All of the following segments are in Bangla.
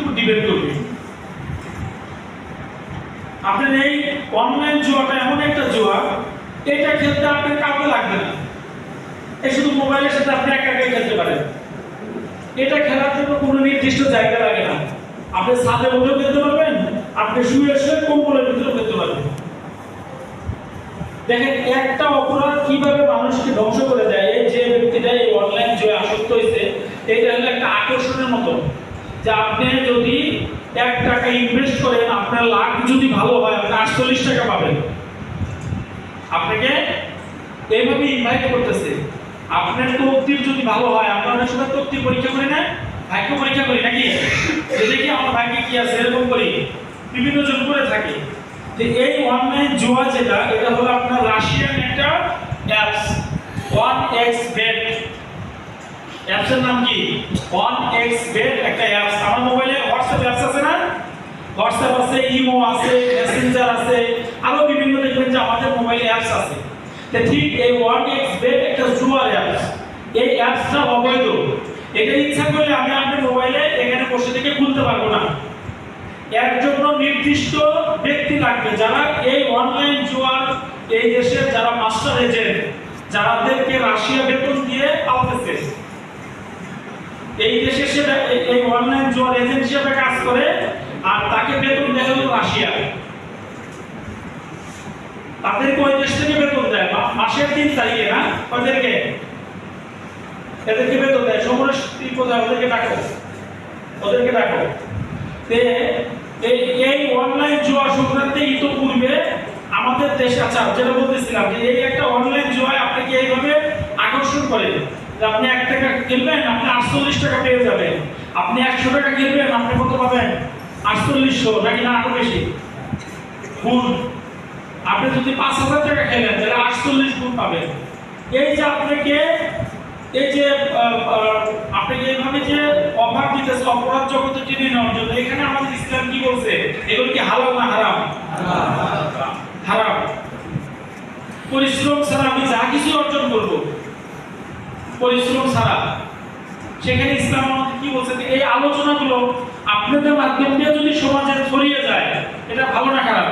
উপর ডিপেন্ড করবে। আপনার এই অনলাইন জুয়াটা এমন একটা জুয়া, এটা খেলতে আপনার কাউকে লাগবে না। এই শুধু মোবাইলের সাথে আপনি একা একাই খেলতে পারেন। এটা খেলার জন্য কোনো নির্দিষ্ট জায়গা লাগে না। আপনি ছাদে বসেও খেলতে পারবেন, আপনি শুয়ে শুয়ে কম্বলের ভিতরেও খেলতে পারবেন। দেখেন, একটা অপরাধ কীভাবে মানুষকে ধ্বংস করে দেয়, এই যে ব্যক্তিটা এই অনলাইন জয়ে আসক্ত হয়েছে এটা হলো একটা আকর্ষণের মতো। যে আপনি যদি এক টাকা ইনভেস্ট করেন, আপনার লাভ যদি ভালো হয়, আপনি আটচল্লিশ টাকা পাবেন। আপনাকে এইভাবে ইনভাইট করতেছে। আপনার তকদির যদি ভালো হয় আপনার অনেক সময় পরীক্ষা করি না ভাগ্য পরীক্ষা করি, নাকি? যে দেখি আমার ভাগ্যে কি আছে, এরকম করি। বিভিন্ন জন করে থাকে। যে এই অনলাইন জুয়া যেটা, এটা হলো আপনার রাশিয়ান একটা অ্যাপস ওয়ান এক্স বেট অ্যাপসের নাম কি? ওয়ান এক্স বেড একটা অ্যাপস। আমার মোবাইলে হোয়াটসঅ্যাপ অ্যাপস আছে না? হোয়াটসঅ্যাপ আছে, ইমো আছে, মেসেঞ্জার আছে, আরও বিভিন্ন দেখবেন যে আমাদের মোবাইলে অ্যাপস আছে। তা ঠিক এই ওয়ান এক্স বেড একটা জুয়ার অ্যাপস। এই অ্যাপসটা অবৈধ। এটা ইচ্ছা করলে আমি আপনার মোবাইলে এখানে বসে থেকে খুলতে পারব না। এর জন্য নির্দিষ্ট ব্যক্তি লাগবে যারা এই অনলাইন জুয়ার এই দেশের যারা মাস্টার এজেন্ট যারাদেরকে রাশিয়া বেতন দিয়ে পালতেছে। এই দেশে সে এই- অনলাইন জুয়ার এজেন্ট হিসেবে কাজ করে, আর তাকে বেতন দেয় হলো রাশিয়া। তাদেরকে ওই দেশ থেকে বেতন দেয়। মাসের তিন তারিখে না? ওদেরকে। এদেরকে বেতন দেয়। সমরেশ কোথায় ওদেরকে ডাকো। ওদেরকে ডাকো। এই অনলাইন জুয়া সংক্রান্তে ইতোপূর্বে আমাদের দেশে আচ্ছা যেটা বলতেছিলাম যে এই একটা অনলাইন জুয়ায় আপনাকে এইভাবে আকর্ষণ করে। আপনি এক টাকা কিনবেন, আপনি আটচল্লিশ টাকা পেয়ে যাবেন। আপনি একশো টাকা কিনবেন, আপনি কত পাবেন? আটচল্লিশশো, নাকি না আরও বেশি? গুণ। আপনি যদি পাঁচ হাজার টাকা খেলেন, তাহলে আটচল্লিশ গুণ পাবেন। এই যে আপনাকে, এই যে আপনাকে এইভাবে যে অভাব দিতেছে, অপরাধ জগতে টেনে নেওয়ার জন্য, এখানে আমাদের ইসলাম কি বলছে? এগুলো কি হালাল না হারাম। হারাম। পরিশ্রম ছাড়া আমি যা কিছু অর্জন করব পরিশ্রম ছাড়া। সেখানে ইসলাম আমাদের কি বলছে এই আলোচনাগুলো আপনাদের মাধ্যম দিয়ে যদি সমাজে ছড়িয়ে যায়, এটা ভালো না খারাপ?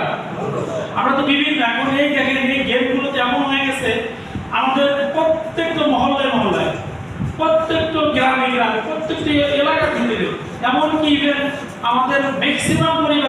আমরা তো বিভিন্ন, এখন এই দেখেন, এই গেমগুলোতে এমন হয়ে গেছে, আমাদের প্রত্যেকটা মহল্লায় মহল্লায়, প্রত্যেকটা গ্রামে গ্রামে, প্রত্যেকটা এলাকা থেকে এমনকি ইভেন আমাদের ম্যাক্সিমাম পরিবার